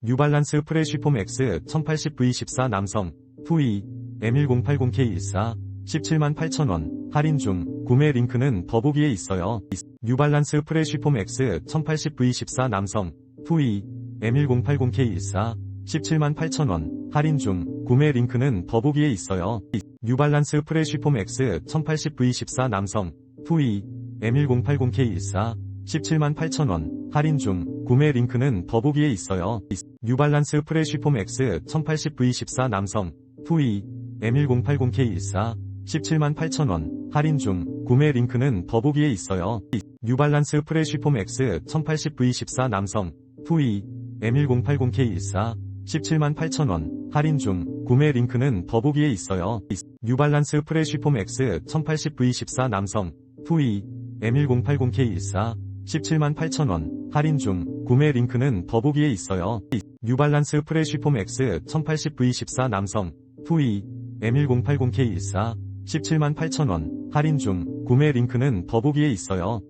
뉴발란스 프레쉬폼 X 1080V14 남성 투이 M1080K14 17만 8천원 할인 중 구매 링크는 더보기에 있어요. 뉴발란스 프레쉬폼 X 1080V14 남성 투이 M1080K14 17만 8천원 할인 중 구매 링크는 더보기에 있어요. 뉴발란스 프레쉬폼 X 1080V14 남성 투이 M1080K14 17만 8천원 할인 중 구매 링크는 더보기에 있어요. 뉴발란스 프레쉬폼 X 1080V14 남성 투이 M1080K14 17만 8천원 할인 중 구매 링크는 더보기에 있어요. 뉴발란스 프레쉬폼 X 1080V14 남성 투이 M1080K14 17만 8천원 할인 중 구매 링크는 더보기에 있어요. 뉴발란스 프레쉬폼 X 1080V14 남성 투이 M1080K14 17만 8천원 할인 중 구매 링크는 더보기에 있어요. 뉴발란스 프레쉬폼 X 1080V14 남성 투이 M1080K14 17만 8천원 할인 중 구매 링크는 더보기에 있어요.